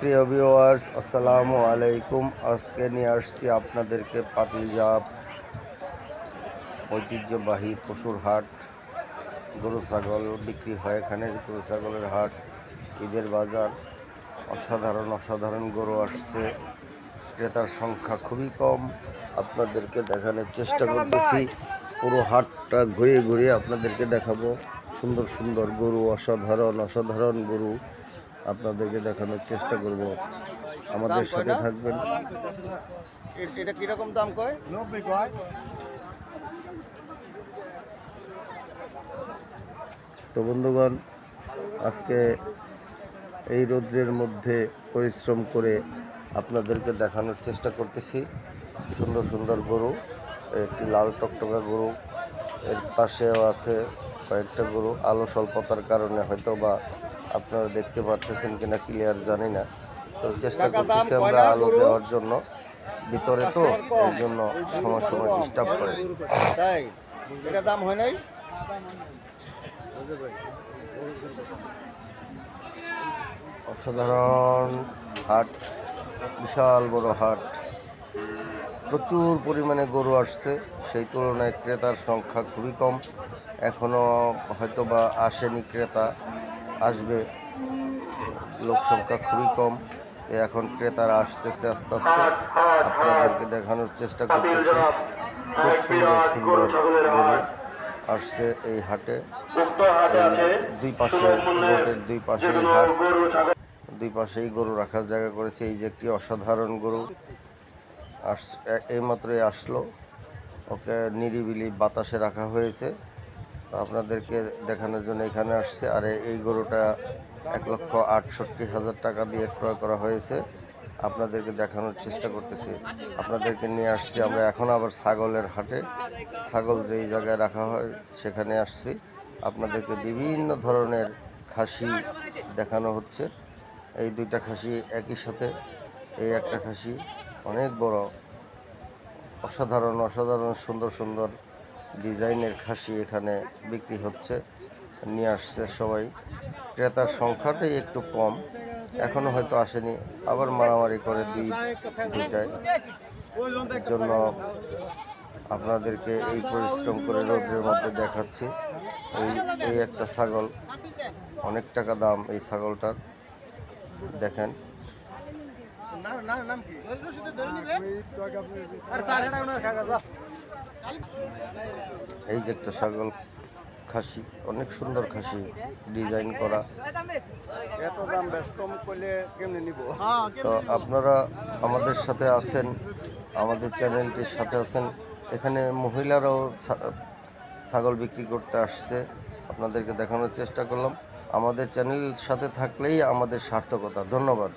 প্রিয় ভিউয়ার্স আসসালামু আলাইকুম। আজকে নিয়ে আসছি আপনাদেরকে পাতিলজাপ ঐতিহ্যবাহী পশুর হাট। গরু, ছাগল বিক্রি হয় এখানে। গরু, ছাগলের হাট, ঈদের বাজার। অসাধারণ অসাধারণ গরু আসছে। ক্রেতার সংখ্যা খুবই কম। আপনাদেরকে দেখানোর চেষ্টা করতেছি। পুরো হাটটা ঘুরিয়ে ঘুরিয়ে আপনাদেরকে দেখাবো। সুন্দর সুন্দর গরু, অসাধারণ অসাধারণ গরু। আপনাদেরকে দেখানোর চেষ্টা করব। আমাদের সাথে থাকবেন। এটা কীরকম দাম কয়? নব্বই কয়। তো বন্ধুগণ আজকে এই রৌদ্রের মধ্যে পরিশ্রম করে আপনাদেরকে দেখানোর চেষ্টা করতেছি। সুন্দর সুন্দর গরু একটি লাল টকটকা গরু এর পাশেও আছে কয়েকটা গরু। আলো স্বল্পতার কারণে হয়তো বা আপনারা দেখতে পারতেছেন কিনা ক্লিয়ার জানি না। তো চেষ্টা করতেছি আমরা আলো দেওয়ার জন্য। ভিতরে তো এই জন্য সময় সময় ডিস্টার্ব করে। তাই এটা দাম হয় নাই? অসাধারণ হাট বিশাল বড় হাট। প্রচুর পরিমাণে গরু আসছে। সেই তুলনায় ক্রেতার সংখ্যা খুবই কম। এখনও হয়তো বা আসেনি ক্রেতা। আসবে। লোক সংখ্যা খুবই কম। এখন ক্রেতারা আসতেছে আস্তে আস্তে। আপনাদেরকে দেখানোর চেষ্টা করতেছে। খুব সুন্দর সুন্দর গরু আসছে এই হাটে। দুই পাশে রোডের দুই পাশে হাট। দুই পাশেই গরু রাখার জায়গা করেছে। এই যে একটি অসাধারণ গরু আস এইমাত্রই আসলো। ওকে নিরিবিলি বাতাসে রাখা হয়েছে। আপনাদেরকে দেখানোর জন্য এখানে আসছে। আর এই গরুটা এক লক্ষ আটষট্টি হাজার টাকা দিয়ে ক্রয় করা হয়েছে। আপনাদেরকে দেখানোর চেষ্টা করতেছি। আপনাদেরকে নিয়ে আসছি আমরা এখন আবার ছাগলের হাটে। ছাগল যেই জায়গায় রাখা হয় সেখানে আসছি। আপনাদেরকে বিভিন্ন ধরনের খাসি দেখানো হচ্ছে। এই দুইটা খাসি একই সাথে, এই একটা খাসি অনেক বড়, অসাধারণ অসাধারণ, সুন্দর সুন্দর। ডিজাইনের খাসি এখানে বিক্রি হচ্ছে। নিয়ে আসছে সবাই। ক্রেতার সংখ্যাটাই একটু কম। এখনও হয়তো আসেনি। আবার মারামারি করে দুই দুইটায়। জন্য আপনাদেরকে এই পরিশ্রম করে রোদ্রের মধ্যে দেখাচ্ছি। এই এই একটা ছাগল। অনেক টাকা দাম এই ছাগলটার। দেখেন। এই যে একটা ছাগল খাসি অনেক সুন্দর খাসি ডিজাইন করা। এত দাম বেশ কম করলে কেমনে নিব? তো আপনারা আমাদের সাথে আছেন আমাদের চ্যানেলটির সাথে আছেন। এখানে মহিলারাও ছাগল বিক্রি করতে আসছে। আপনাদেরকে দেখানোর চেষ্টা করলাম। আমাদের চ্যানেল সাথে থাকলেই আমাদের সার্থকতা। ধন্যবাদ।